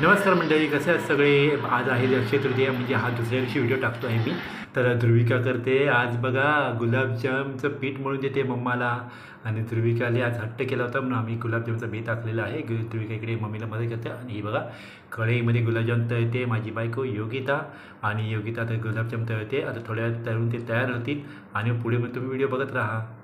नमस्कार मंडळी कसे आहेत सगळे? आज आहे अक्षय तृतीया म्हणजे हा दुसऱ्या दिवशी व्हिडिओ टाकतो आहे मी. तर ध्रुविका करते. आज बघा गुलाबजामचं पीठ म्हणून देते मम्माला. आणि ध्रुविकाने आज हट्ट केला होता म्हणून आम्ही गुलाबजामचं बी टाकलेलं आहे. ध्रुविका इकडे मम्मीला मदत करते. आणि ही बघा कढईमध्ये गुलाबजाम तळते माझी बायको योगिता. आणि योगिता तर गुलाबजाम तळते. आता थोड्या वेळात तळून ते तयार होतील. आणि पुढे मग तुम्ही व्हिडिओ बघत राहा.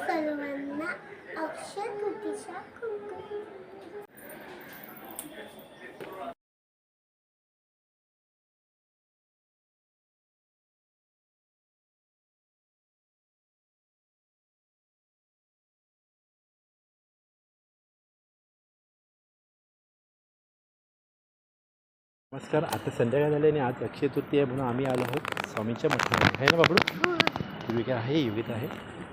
सर्वांना अक्षय तृतीच्या नमस्कार आता संध्याकाळ झाली आणि आज अक्षय तृतीया म्हणून आम्ही आलो आहोत स्वामीच्या मठामध्ये आहे ना बाबडू? आहे योगिता आहे.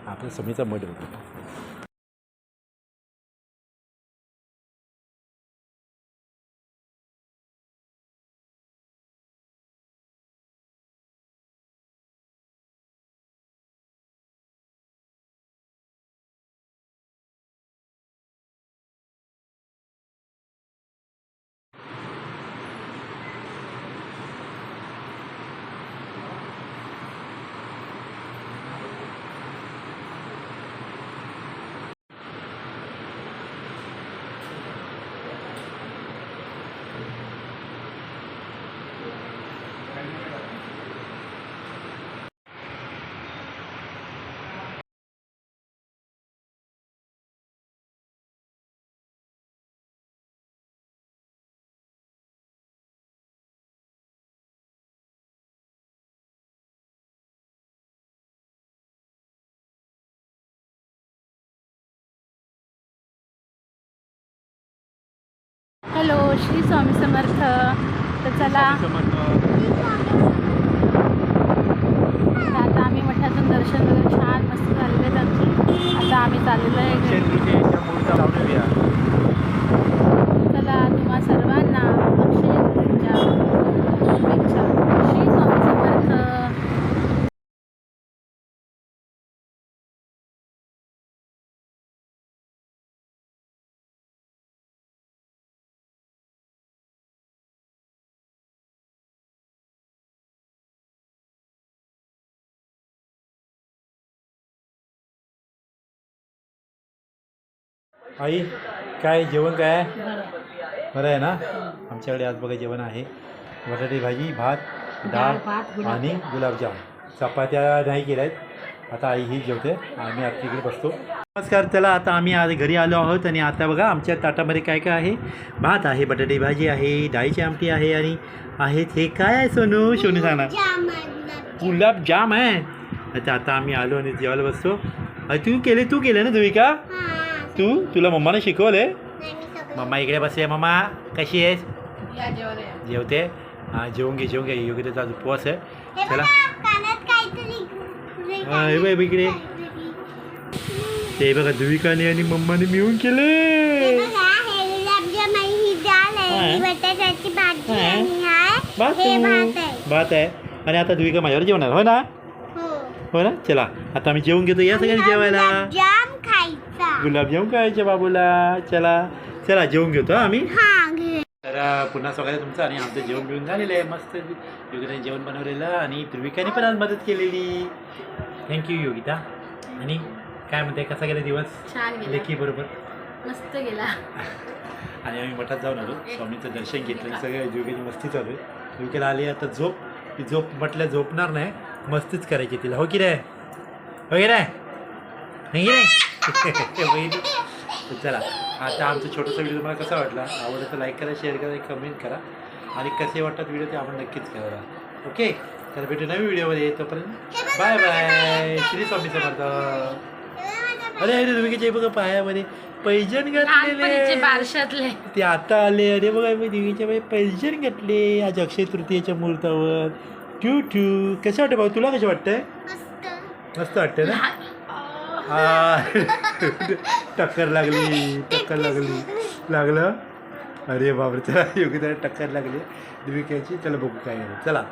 आपला स्वामीचा मठ होता हॅलो श्री स्वामी समर्थ. तर चला. आता आम्ही मठातून दर्शन वगैरे छान मस्त झालेले आहेत आमचे आता आम्ही चाललेलो आहे अक्षय घरी. तृतीयेच्या मुहूर्तावर लावलेली आहे. चला तुम्हा सर्वांना अक्षय तृतीयेच्या शुभेच्छा श्री स्वामी समर्थ आई काय जेवण काय? आहे बरं आहे ना? आमच्याकडे आज बघा जेवण आहे. बटाटे भाजी भात डाळ आणि गुलाबजाम. चपात्या नाही केल्या आहेत आता आई ही जेवते. आम्ही आता तिकडे बसतो. नमस्कार चला आता आम्ही आज घरी आलो आहोत आणि आता बघा आमच्या ताटामध्ये काय काय आहे? भात आहे बटाटे भाजी आहे डाळीची आमटी आहे आणि आहेत हे काय आहे सोनू? सोनू सांग. ना गुलाबजाम आहे. अच्छा आता आम्ही आलो आणि जेवायला बसतो. अरे तू केले तू केले ना तुम्ही का? तू? तुला मम्माने शिकवले मम्मा इकडे बसले मम्मा. कशी आहेस? जेवते? हां जेवून घे जेवून घे. योग्यतेचा आज उपवास आहे. चला. हा, हे बघ इकडे. ते बघा धुविकाने आणि मम्माने मिळून केले. भात. हे आहे. आणि आता धुविका माझ्यावर जेवणार हो ना? हो ना? चला आता आम्ही जेवून घेतो. या सगळ्यांनी जेवायला. जाम खायचा. गुलाबजाम खायचे बाबूला. चला चला जेवून घेतो आम्ही. हा तर पुन्हा स्वागत आहे तुमचं. आणि आमचं जेवण बिवून झालेलं आहे. मस्त योगिताने जेवण बनवलेलं. आणि ध्रुविकाने पण आज मदत केलेली. Thank you Yogita. आणि काय म्हणते? कसा गेला दिवस? लेखी बरोबर. मस्त गेला. आणि आम्ही मठात जाऊन आलो. स्वामीचं दर्शन घेतलं. सगळं योगाची मस्ती चालू आहे. योगिला आली आता झोप. ती झोप म्हटलं झोपणार नाही. मस्तीच करायची तिला. हो की रे हो की रे हो. तर चला आता आमचं छोटंसं व्हिडिओ तुम्हाला कसा वाटला? आवडलं तर लाईक करा शेअर करा कमेंट करा. आणि कसे वाटतात व्हिडिओ ते आपण नक्कीच करा. ओके तर भेटू नवीन व्हिडिओमध्ये तोपर्यंत बाय बाय श्री स्वामी समर्थ. अरे अरे देविकेच्या बघा पायामध्ये. पैजण घातलेले. बारशातले. ते आता आले. अरे बघा मी देवीच्या पैजण घातले. आज अक्षय तृतीयेच्या मुहूर्तावर. ठ्यू ठ्यू कसं वाटतं भाऊ? तुला कसं वाटतंय? मस्त. वाटतंय ना? आ, टक्कर लागली टक्कर लागली. लागलं? अरे बापरे चला. योगिता टक्कर लागली. देविकेची चला बघू काय. चला.